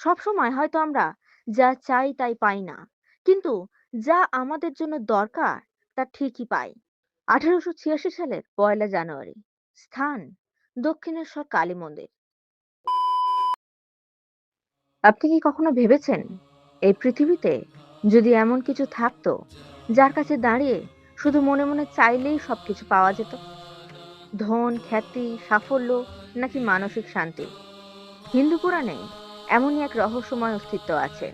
সবসময় হয়তো আমরা যা চাই তাই পাই না। কিন্তু যা আমাদের জন্য দরকার, তা ঠিকই পাই। আঠারোশো ছিয়াশি সালের পয়লা জানুয়ারি, স্থান দক্ষিণেশ্বর কালী মন্দির। আপনি কি কখনো ভেবেছেন এই পৃথিবীতে যদি এমন কিছু থাকতো যার কাছে দাঁড়িয়ে শুধু মনে মনে চাইলেই সবকিছু পাওয়া যেত? ধন, খ্যাতি, সাফল্য নাকি মানসিক শান্তি? হিন্দু পুরাণে এমনই এক রহস্যময় অস্তিত্ব আছে।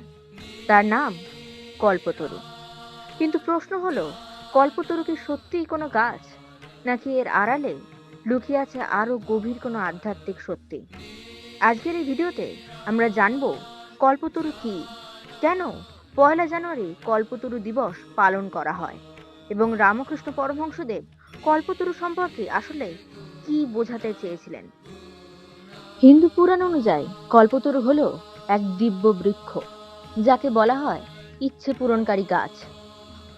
তার নাম কল্পতরু। কিন্তু প্রশ্ন হলো, কল্পতরু কি সত্যিই কোনো গাছ? নাকি এর আড়ালে লুকিয়ে আছে আরও গভীর কোনো আধ্যাত্মিক সত্যি? আজকের এই ভিডিওতে আমরা জানব কল্পতরু কি? কেন পয়লা জানুয়ারি কল্পতরু দিবস পালন করা হয়? এবং রামকৃষ্ণ পরমহংসদেব কল্পতরু সম্পর্কে আসলে কি বোঝাতে চেয়েছিলেন? হিন্দু পুরাণ অনুযায়ী কল্পতরু হল এক দিব্য বৃক্ষ, যাকে বলা হয় ইচ্ছে পূরণকারী গাছ।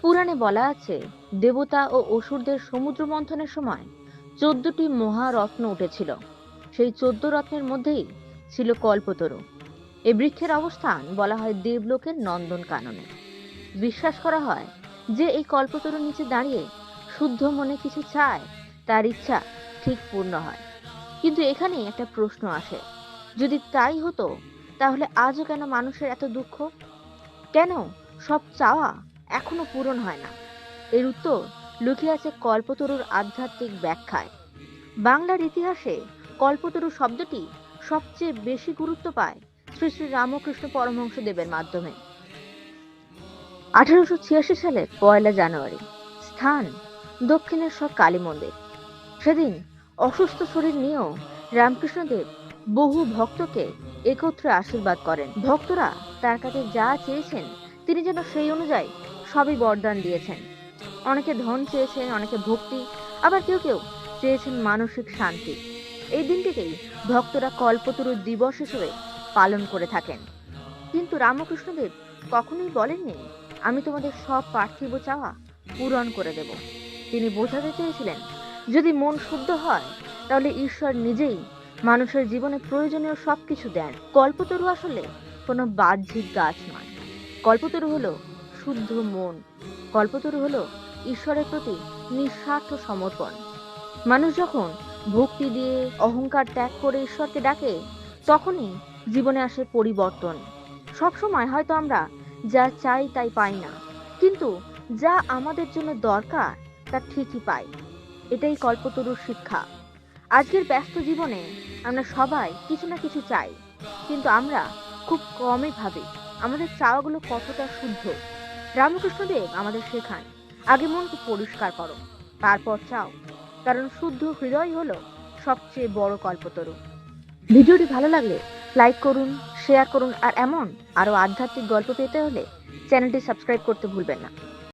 পুরাণে বলা আছে, দেবতা ও অসুরদের সমুদ্র মন্থনের সময় চোদ্দটি মহারত্ন উঠেছিল। সেই চোদ্দ রত্নের মধ্যেই ছিল কল্পতরু। এ বৃক্ষের অবস্থান বলা হয় দেবলোকের নন্দন কাননে। বিশ্বাস করা হয় যে এই কল্পতরুর নিচে দাঁড়িয়ে শুদ্ধ মনে কিছু চায়, তার ইচ্ছা ঠিক পূর্ণ হয়। কিন্তু এখানেই একটা প্রশ্ন আসে। যদি তাই হতো, তাহলে আজও কেন মানুষের এত দুঃখ? কেন? সব চাওয়া এখনও পূরণ হয় না। এর উত্তর লুকিয়ে আছে কল্পতরুর আধ্যাত্মিক ব্যাখ্যায়। বাংলার ইতিহাসে কল্পতরু শব্দটি সবচেয়ে বেশি গুরুত্ব পায় শ্রী শ্রী রামকৃষ্ণ পরমহংস দেবের মাধ্যমে। আঠারোশো ছিয়াশি সালের পয়লা জানুয়ারি, স্থান দক্ষিণেশ্বর কালী মন্দির। সেদিন অসুস্থ শরীর নিয়েও রামকৃষ্ণদেব বহু ভক্তকে একত্রে আশীর্বাদ করেন। ভক্তরা তার কাছে যা চেয়েছেন, তিনি যেন সেই অনুযায়ী সবই বরদান দিয়েছেন। অনেকে ধন চেয়েছেন, অনেকে ভক্তি, আবার কেউ কেউ চেয়েছেন মানসিক শান্তি। এই দিনটিকেই ভক্তরা কল্পতরু দিবস হিসেবে পালন করে থাকেন। কিন্তু রামকৃষ্ণদেব কখনোই বলেননি, আমি তোমাদের সব পার্থিব চাওয়া পূরণ করে দেব। তিনি বোঝাতে চেয়েছিলেন যদি মন শুদ্ধ হয়, তাহলে ঈশ্বর নিজেই মানুষের জীবনে প্রয়োজনীয় সব কিছু দেন। কল্পতরু আসলে কোনো বাহ্যিক গাছ নয়। কল্পতরু হলো শুদ্ধ মন। কল্পতরু হলো ঈশ্বরের প্রতি নিঃস্বার্থ সমর্পণ। মানুষ যখন ভক্তি দিয়ে অহংকার ত্যাগ করে ঈশ্বরকে ডাকে, তখনই জীবনে আসে পরিবর্তন। সব সময় হয়তো আমরা যা চাই তাই পাই না, কিন্তু যা আমাদের জন্য দরকার, তা ঠিকই পাই। এটাই কল্পতরুর শিক্ষা। আজকের ব্যস্ত জীবনে আমরা সবাই কিছু না কিছু চাই, কিন্তু আমরা খুব কমই ভাবি আমাদের চাওয়াগুলো কতটা শুদ্ধ। রামকৃষ্ণদেব আমাদের শেখান, আগে মনকে পরিষ্কার করো, তারপর চাও। কারণ শুদ্ধ হৃদয় হলো সবচেয়ে বড় কল্পতরু। ভিডিওটি ভালো লাগলে লাইক করুন, শেয়ার করুন, আর এমন আরও আধ্যাত্মিক গল্প পেতে হলে চ্যানেলটি সাবস্ক্রাইব করতে ভুলবেন না।